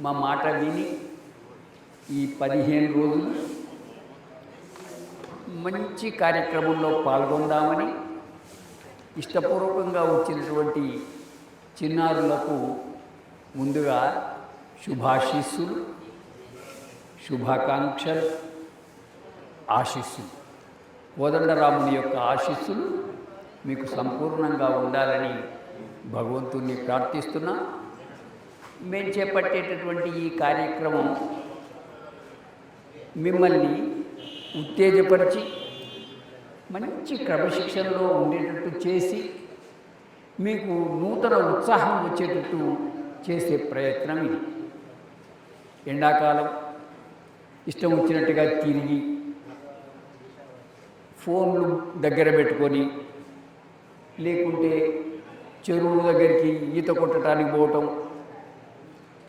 మా మాట విని ఈ పదిహేను రోజులు మంచి కార్యక్రమంలో పాల్గొందామని ఇష్టపూర్వకంగా వచ్చినటువంటి చిన్నారులకు ముందుగా శుభాశీస్సులు శుభాకాంక్షలు ఆశీస్సులు. కోదండరాముని యొక్క ఆశీస్సులు మీకు సంపూర్ణంగా ఉండాలని భగవంతుణ్ణి ప్రార్థిస్తున్నా. మేము చేపట్టేటటువంటి ఈ కార్యక్రమం మిమ్మల్ని ఉత్తేజపరిచి మంచి క్రమశిక్షణలో ఉండేటట్టు చేసి మీకు నూతన ఉత్సాహం వచ్చేటట్టు చేసే ప్రయత్నం ఇది. ఎండాకాలం ఇష్టం వచ్చినట్టుగా తిరిగి ఫోన్లు దగ్గర పెట్టుకొని లేకుంటే చెరువుల దగ్గరికి ఈత కొట్టడానికి పోవటం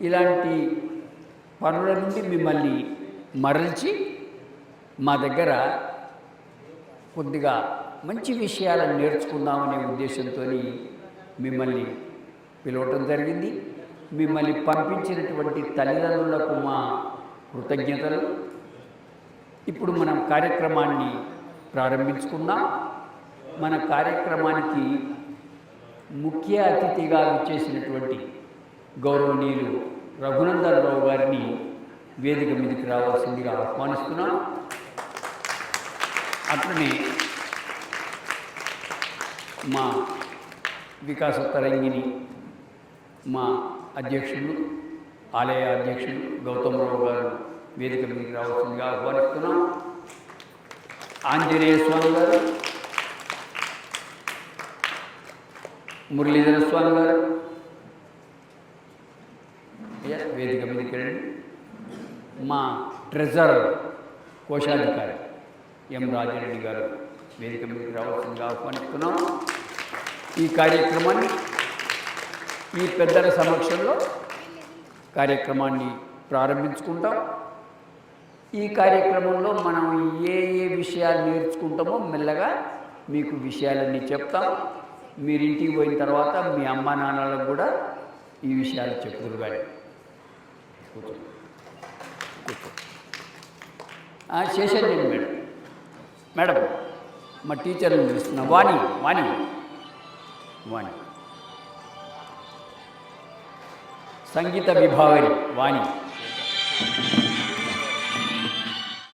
ఇలాంటి పనుల నుండి మిమ్మల్ని మరల్చి మా దగ్గర కొద్దిగా మంచి విషయాలను నేర్చుకుందామనే ఉద్దేశంతో మిమ్మల్ని పిలవటం జరిగింది. మిమ్మల్ని పంపించినటువంటి తల్లిదండ్రులకు మా కృతజ్ఞతలు. ఇప్పుడు మనం కార్యక్రమాన్ని ప్రారంభించుకుందాం. మన కార్యక్రమానికి ముఖ్య అతిథిగా వచ్చేసినటువంటి గౌరవనీయులు రఘునందన్ రావు గారిని వేదిక మీదకి రావాల్సిందిగా ఆహ్వానిస్తున్నాం. అట్లనే మా వికాస తరంగిణి మా అధ్యక్షులు ఆలయ అధ్యక్షులు గౌతమరావు గారు వేదిక మీదకి రావాల్సిందిగా ఆహ్వానిస్తున్నాం. ఆంజనేయ స్వామి గారు మురళీధర స్వామి గారు వేదిక మీదకి రండి మా ట్రెజరర్ కోశాధికారి ఎం రాజారెడ్డి గారు వేదిక మీదకి రావాల్సిందిగా ఆహ్వానిస్తున్నాం. ఈ కార్యక్రమాన్ని ఈ పెద్దల సమక్షంలో కార్యక్రమాన్ని ప్రారంభించుకుంటాం. ఈ కార్యక్రమంలో మనం ఏ ఏ విషయాలు నేర్చుకుంటామో మెల్లగా మీకు విషయాలన్నీ చెప్తాం. మీరు ఇంటికి పోయిన తర్వాత మీ అమ్మా నాన్నలకు కూడా ఈ విషయాలు చెప్పుదురు కానీ కూర్చో కూర్చో ఆ, చేశాను నేను మేడం మేడం మా టీచర్ని పిలుస్తున్నా వాణి వాణి వాణి సంగీత విభావరి వాణి